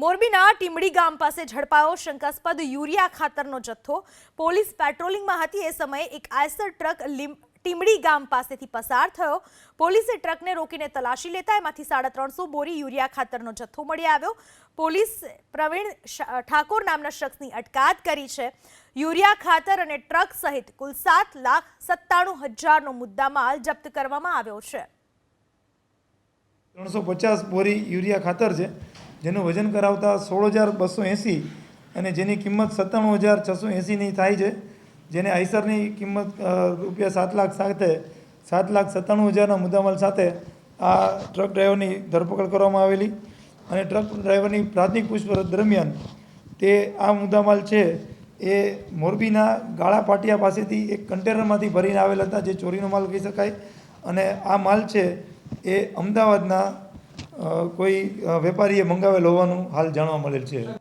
મોરબીના ટીમડી ગામ પાસે ઝડપાયો શંકાસ્પદ યુરિયા ખાતરનો જથ્થો. પોલીસ પેટ્રોલિંગમાં હતી એ સમયે એક આયસર ટ્રક ટીમડી ગામ પાસેથી પસાર થયો. પોલીસે ટ્રકને રોકીને તલાશી લેતા એમાંથી સાડા ત્રણસો બોરી યુરિયા ખાતરનો જથ્થો મળી આવ્યો. પોલીસ પ્રવીણ ઠાકોર નામના શખ્સની અટકાયત કરી છે. યુરિયા ખાતર અને ટ્રક સહિત કુલ સાત લાખ સત્તાણું હજારનો મુદ્દામાલ જપ્ત કરવામાં આવ્યો છે. ત્રણસો પચાસ બોરી યુરિયા ખાતર છે. જેનું વજન કરાવતા સોળ હજાર બસો એંસી અને જેની કિંમત સત્તાણું હજાર છસો એંસીની થાય છે, જેને આઈસરની કિંમત રૂપિયા સાત લાખ સાથે, સાત લાખ સત્તાણું હજારના મુદ્દામાલ સાથે આ ટ્રક ડ્રાઈવરની ધરપકડ કરવામાં આવેલી અને ટ્રક ડ્રાઈવરની પ્રાથમિક પૂછપરછ દરમિયાન તે આ મુદ્દામાલ છે એ મોરબીના ગાળા પાટિયા પાસેથી એક કન્ટેનરમાંથી ભરીને આવેલ હતા, જે ચોરીનો માલ કહી શકાય. અને આ માલ છે એ અમદાવાદના કોઈ વેપારીએ મંગાવેલ હોવાનું હાલ જાણવા મળેલ છે.